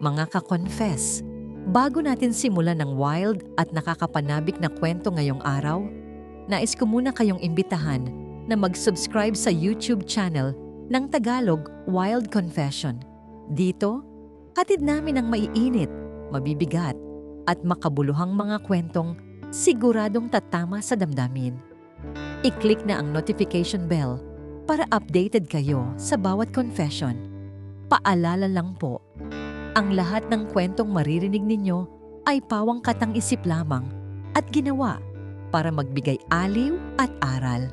mga ka-confess. Bago natin simulan ng wild at nakakapanabik na kwento ngayong araw, nais ko muna kayong imbitahan na mag-subscribe sa YouTube channel ng Tagalog Wild Confession. Dito, hatid namin ang maiinit, mabibigat, at makabuluhang mga kwentong siguradong tatama sa damdamin. I-click na ang notification bell para updated kayo sa bawat confession. Paalala lang po, ang lahat ng kwentong maririnig ninyo ay pawang katang-isip lamang at ginawa para magbigay aliw at aral.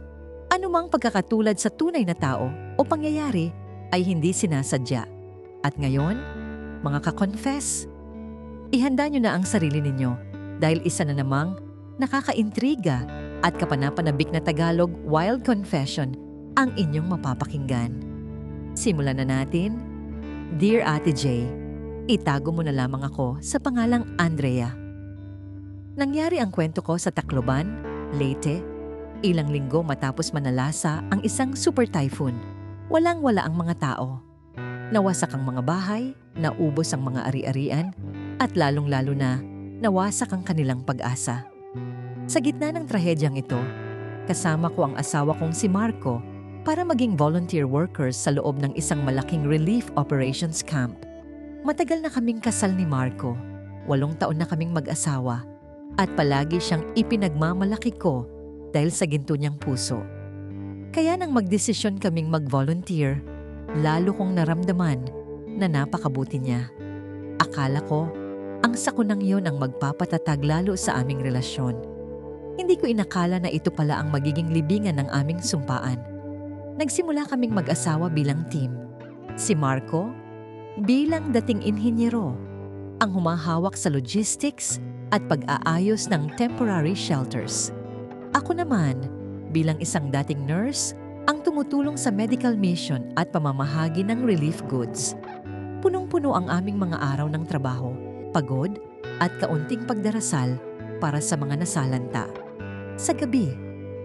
Anumang pagkakatulad sa tunay na tao o pangyayari ay hindi sinasadya. At ngayon, mga ka-confess, ihanda nyo na ang sarili ninyo dahil isa na namang nakakaintriga at kapanapanabik na Tagalog Wild Confession ang inyong mapapakinggan. Simulan na natin. Dear Ate J, itago mo na lamang ako sa pangalang Andrea. Nangyari ang kwento ko sa Tacloban, Leyte, ilang linggo matapos manalasa ang isang super typhoon. Walang-wala ang mga tao. Nawasak ang mga bahay, naubos ang mga ari-arian, at lalong-lalo na, nawasak ang kanilang pag-asa. Sa gitna ng trahedyang ito, kasama ko ang asawa kong si Marco para maging volunteer workers sa loob ng isang malaking relief operations camp. Matagal na kaming kasal ni Marco. Walong taon na kaming mag-asawa. At palagi siyang ipinagmamalaki ko dahil sa ginto niyang puso. Kaya nang magdesisyon kaming mag-volunteer, lalo kong naramdaman na napakabuti niya. Akala ko, ang sakunang yon ang magpapatatag lalo sa aming relasyon. Hindi ko inakala na ito pala ang magiging libingan ng aming sumpaan. Nagsimula kaming mag-asawa bilang team. Si Marco, bilang dating inhinyero, ang humahawak sa logistics at pag-aayos ng temporary shelters. Ako naman, bilang isang dating nurse, ang tumutulong sa medical mission at pamamahagi ng relief goods. Punong-puno ang aming mga araw ng trabaho, pagod, at kaunting pagdarasal para sa mga nasalanta. Sa gabi,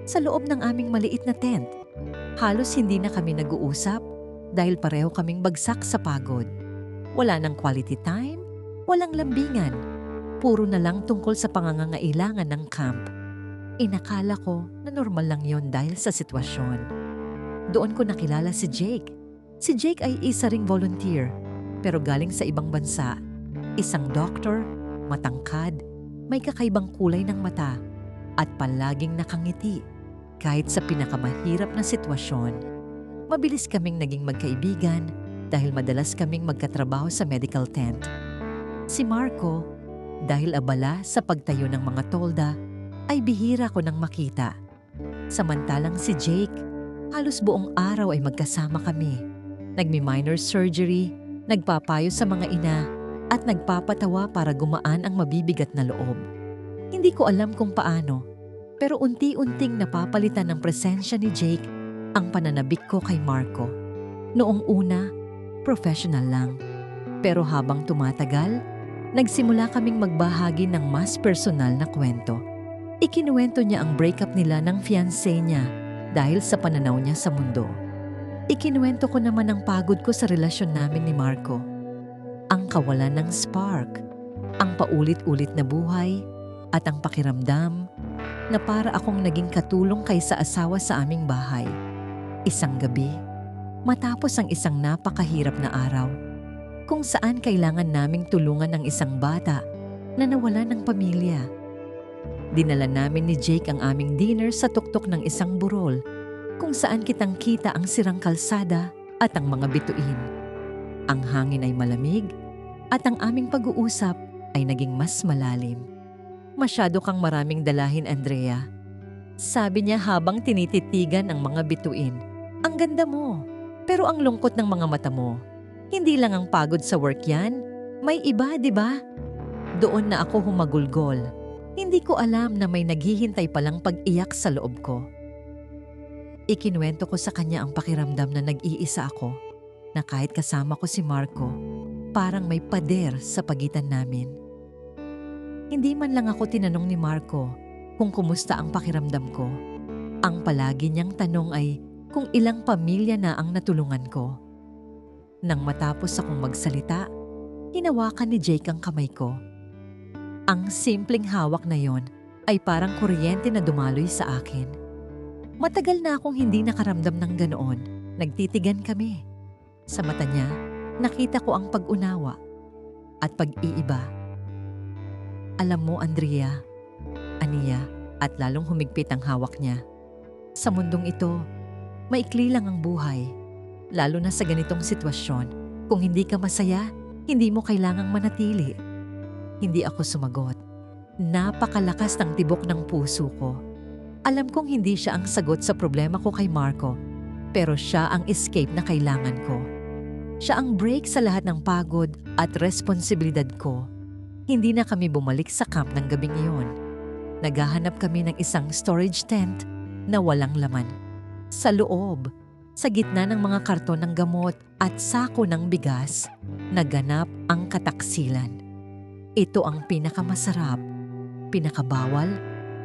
sa loob ng aming maliit na tent, halos hindi na kami nag-uusap dahil pareho kaming bagsak sa pagod. Wala ng quality time, walang lambingan. Puro na lang tungkol sa pangangangailangan ng camp. Inakala ko na normal lang yon dahil sa sitwasyon. Doon ko nakilala si Jake. Si Jake ay isa ring volunteer, pero galing sa ibang bansa. Isang doctor, matangkad, may kakaibang kulay ng mata, at palaging nakangiti kahit sa pinakamahirap na sitwasyon. Mabilis kaming naging magkaibigan dahil madalas kaming magkatrabaho sa medical tent. Si Marco, dahil abala sa pagtayo ng mga tolda, ay bihira ko nang makita. Samantalang si Jake, halos buong araw ay magkasama kami. Nagmi-minor surgery, nagpapayo sa mga ina, at nagpapatawa para gumaan ang mabibigat na loob. Hindi ko alam kung paano, pero unti-unting napapalitan ng presensya ni Jake ang pananabik ko kay Marco. Noong una, professional lang. Pero habang tumatagal, nagsimula kaming magbahagi ng mas personal na kwento. Ikinuwento niya ang breakup nila ng fiancé niya dahil sa pananaw niya sa mundo. Ikinuwento ko naman ang pagod ko sa relasyon namin ni Marco. Ang kawalan ng spark, ang paulit-ulit na buhay, at ang pakiramdam na para akong naging katulong kaysa asawa sa aming bahay. Isang gabi, matapos ang isang napakahirap na araw, kung saan kailangan naming tulungan ng isang bata na nawala ng pamilya. Dinala namin ni Jake ang aming dinner sa tuktok ng isang burol kung saan kitang kita ang sirang kalsada at ang mga bituin. Ang hangin ay malamig at ang aming pag-uusap ay naging mas malalim. Masyado kang maraming dalahin, Andrea. Sabi niya habang tinititigan ang mga bituin. Ang ganda mo, pero ang lungkot ng mga mata mo. Hindi lang ang pagod sa work yan. May iba, di ba? Doon na ako humagulgol. Hindi ko alam na may naghihintay palang pag-iyak sa loob ko. Ikinuwento ko sa kanya ang pakiramdam na nag-iisa ako, na kahit kasama ko si Marco, parang may pader sa pagitan namin. Hindi man lang ako tinanong ni Marco kung kumusta ang pakiramdam ko. Ang palagi niyang tanong ay kung ilang pamilya na ang natulungan ko. Nang matapos akong magsalita, hinawakan ni Jake ang kamay ko. Ang simpleng hawak na yon ay parang kuryente na dumaloy sa akin. Matagal na akong hindi nakaramdam ng ganoon. Nagtitigan kami. Sa mata niya, nakita ko ang pag-unawa at pag-iiba. Alam mo, Andrea, Aniya, at lalong humigpit ang hawak niya. Sa mundong ito, maikli lang ang buhay. Lalo na sa ganitong sitwasyon. Kung hindi ka masaya, hindi mo kailangang manatili. Hindi ako sumagot. Napakalakas ng tibok ng puso ko. Alam kong hindi siya ang sagot sa problema ko kay Marco, pero siya ang escape na kailangan ko. Siya ang break sa lahat ng pagod at responsibilidad ko. Hindi na kami bumalik sa camp ng gabing iyon. Naghahanap kami ng isang storage tent na walang laman. Sa loob, sa gitna ng mga karton ng gamot at sako ng bigas, naganap ang kataksilan. Ito ang pinakamasarap, pinakabawal,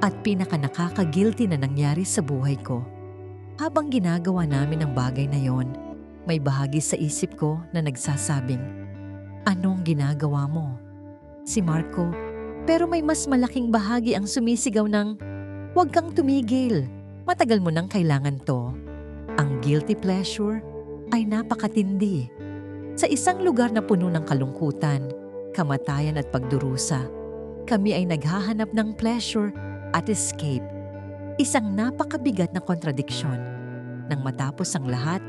at pinakanakaka-guilty na nangyari sa buhay ko. Habang ginagawa namin ang bagay na yon, may bahagi sa isip ko na nagsasabing, Anong ginagawa mo? Si Marco, pero may mas malaking bahagi ang sumisigaw ng, Huwag kang tumigil, matagal mo nang kailangan to. Ang guilty pleasure ay napakatindi. Sa isang lugar na puno ng kalungkutan, kamatayan at pagdurusa, kami ay naghahanap ng pleasure at escape. Isang napakabigat na kontradiksyon. Nang matapos ang lahat,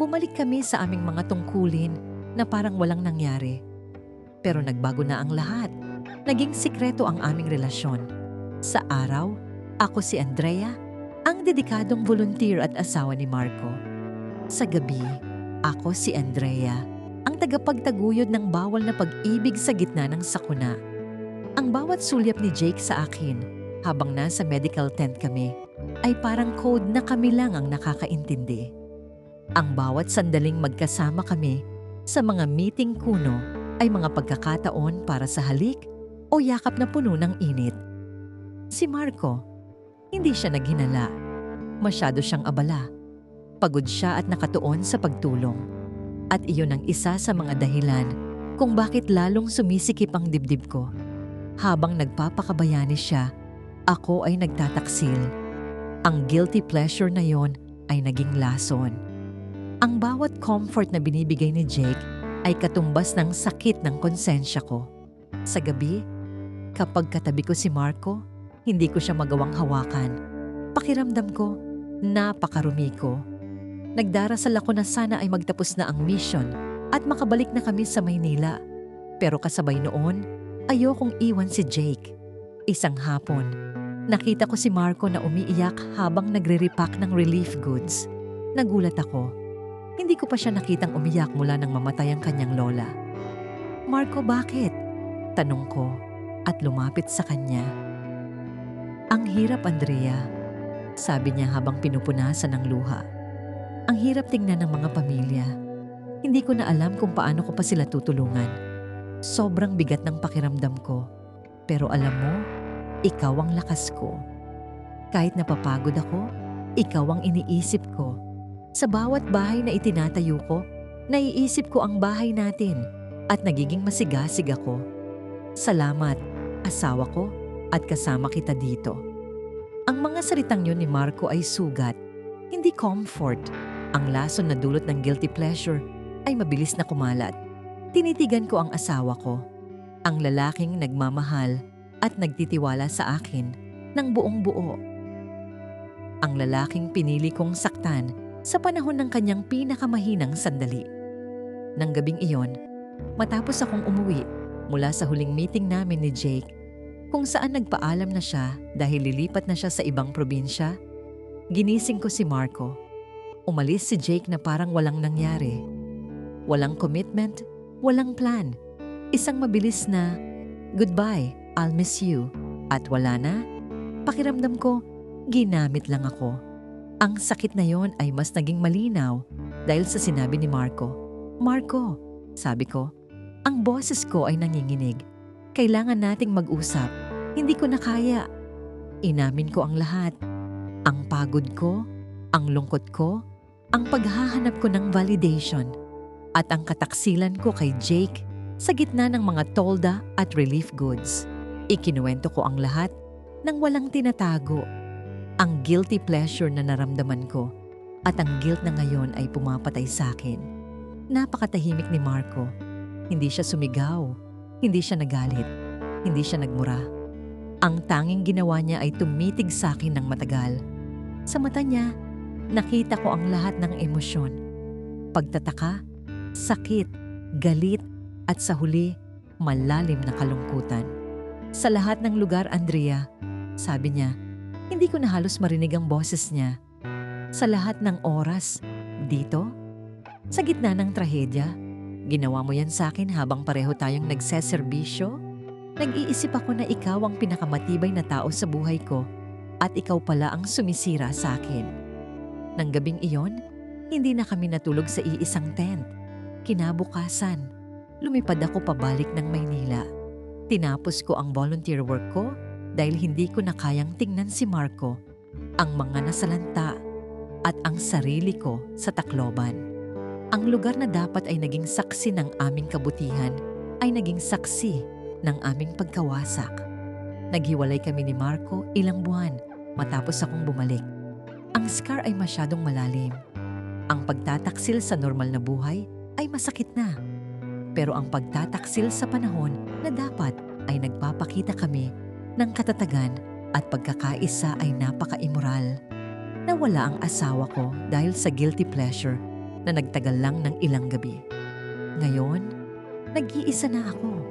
bumalik kami sa aming mga tungkulin na parang walang nangyari. Pero nagbago na ang lahat. Naging sikreto ang aming relasyon. Sa araw, ako si Andrea, ang dedikadong volunteer at asawa ni Marco. Sa gabi, ako si Andrea, ang tagapagtaguyod ng bawal na pag-ibig sa gitna ng sakuna. Ang bawat sulyap ni Jake sa akin habang nasa medical tent kami ay parang code na kami lang ang nakakaintindi. Ang bawat sandaling magkasama kami sa mga meeting kuno ay mga pagkakataon para sa halik o yakap na puno ng init. Si Marco, hindi siya naghinala. Masyado siyang abala. Pagod siya at nakatuon sa pagtulong. At iyon ang isa sa mga dahilan kung bakit lalong sumisikip ang dibdib ko. Habang nagpapakabayani siya, ako ay nagtataksil. Ang guilty pleasure na yon ay naging lason. Ang bawat comfort na binibigay ni Jake ay katumbas ng sakit ng konsensya ko. Sa gabi, kapag katabi ko si Marco, hindi ko siya magawang hawakan. Pakiramdam ko, napakarumi ko. Nagdarasal ako na sana ay magtapos na ang mission at makabalik na kami sa Maynila. Pero kasabay noon, ayokong iwan si Jake. Isang hapon, nakita ko si Marco na umiiyak habang nagre-repack ng relief goods. Nagulat ako. Hindi ko pa siya nakitang umiyak mula nang mamatay ang kanyang lola. Marco, bakit? Tanong ko at lumapit sa kanya. Ang hirap, Andrea, sabi niya habang pinupunasan ng luha. Ang hirap tingnan ng mga pamilya. Hindi ko na alam kung paano ko pa sila tutulungan. Sobrang bigat ng pakiramdam ko. Pero alam mo, ikaw ang lakas ko. Kahit napapagod ako, ikaw ang iniisip ko. Sa bawat bahay na itinatayo ko, naiisip ko ang bahay natin at nagiging masigasig ako. Salamat, asawa ko, at kasama kita dito. Ang mga salitang yun ni Marco ay sugat, hindi comfort. Ang lason na dulot ng guilty pleasure ay mabilis na kumalat. Tinitigan ko ang asawa ko, ang lalaking nagmamahal at nagtitiwala sa akin ng buong buo. Ang lalaking pinili kong saktan sa panahon ng kanyang pinakamahinang sandali. Nang gabing iyon, matapos akong umuwi mula sa huling meeting namin ni Jake, kung saan nagpaalam na siya dahil lilipat na siya sa ibang probinsya, ginising ko si Marco. Umalis si Jake na parang walang nangyari. Walang commitment, walang plan. Isang mabilis na, goodbye, I'll miss you. At wala na, pakiramdam ko, ginamit lang ako. Ang sakit na yon ay mas naging malinaw dahil sa sinabi ni Marco. Marco, sabi ko, ang boses ko ay nanginginig. Kailangan nating mag-usap. Hindi ko na kaya. Inamin ko ang lahat. Ang pagod ko, ang lungkot ko, ang paghahanap ko ng validation, at ang kataksilan ko kay Jake sa gitna ng mga tolda at relief goods. Ikinuwento ko ang lahat nang walang tinatago. Ang guilty pleasure na naramdaman ko at ang guilt na ngayon ay pumapatay sa akin. Napakatahimik ni Marco. Hindi siya sumigaw, hindi siya nagalit, hindi siya nagmura. Ang tanging ginawa niya ay tumitig sa akin ng matagal. Sa mata niya, nakita ko ang lahat ng emosyon. Pagtataka, sakit, galit, at sa huli, malalim na kalungkutan. Sa lahat ng lugar, Andrea, sabi niya, hindi ko na halos marinig ang boses niya. Sa lahat ng oras, dito, sa gitna ng trahedya, ginawa mo yan sa akin habang pareho tayong nagseserbisyo. Nag-iisip ako na ikaw ang pinakamatibay na tao sa buhay ko at ikaw pala ang sumisira sa akin. Nang gabing iyon, hindi na kami natulog sa iisang tent. Kinabukasan, lumipad ako pabalik ng Maynila. Tinapos ko ang volunteer work ko dahil hindi ko na kayang tingnan si Marco, ang mga nasalanta at ang sarili ko sa Tacloban. Ang lugar na dapat ay naging saksi ng aming kabutihan ay naging saksi ng aming pagkawasak. Naghiwalay kami ni Marco ilang buwan matapos akong bumalik. Ang scar ay masyadong malalim. Ang pagtataksil sa normal na buhay ay masakit na. Pero ang pagtataksil sa panahon na dapat ay nagpapakita kami ng katatagan at pagkakaisa ay napaka-immoral. Nawala ang asawa ko dahil sa guilty pleasure na nagtagal lang ng ilang gabi. Ngayon, nag-iisa na ako.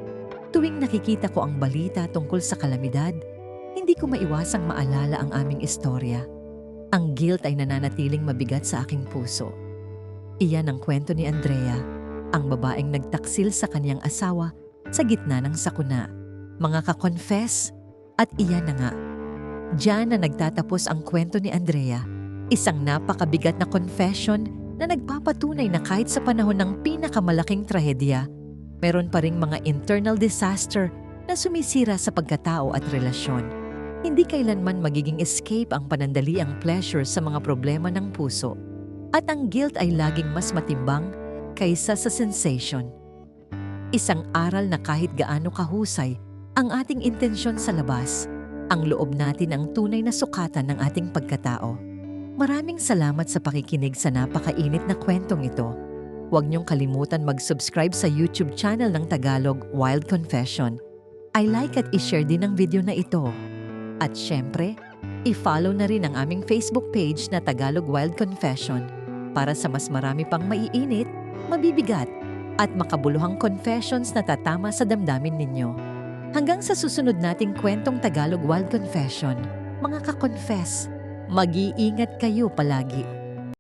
Tuwing nakikita ko ang balita tungkol sa kalamidad, hindi ko maiwasang maalala ang aming istorya. Ang guilt ay nananatiling mabigat sa aking puso. Iyan ang kwento ni Andrea, ang babaeng nagtaksil sa kanyang asawa sa gitna ng sakuna. Mga ka-confess, at iyan na nga. Diyan na nagtatapos ang kwento ni Andrea, isang napakabigat na confession na nagpapatunay na kahit sa panahon ng pinakamalaking trahedya, meron pa ring mga internal disaster na sumisira sa pagkatao at relasyon. Hindi kailanman magiging escape ang panandaliang pleasure sa mga problema ng puso at ang guilt ay laging mas matimbang kaysa sa sensation. Isang aral na kahit gaano kahusay ang ating intensyon sa labas, ang loob natin ang tunay na sukatan ng ating pagkatao. Maraming salamat sa pakikinig sa napakainit na kwentong ito. Huwag niyong kalimutan mag-subscribe sa YouTube channel ng Tagalog Wild Confession. I like at i-share din ang video na ito. At syempre, i-follow na rin ang aming Facebook page na Tagalog Wild Confession para sa mas marami pang maiinit, mabibigat, at makabuluhang confessions na tatama sa damdamin ninyo. Hanggang sa susunod nating kwentong Tagalog Wild Confession, mga ka-confess, mag-iingat kayo palagi.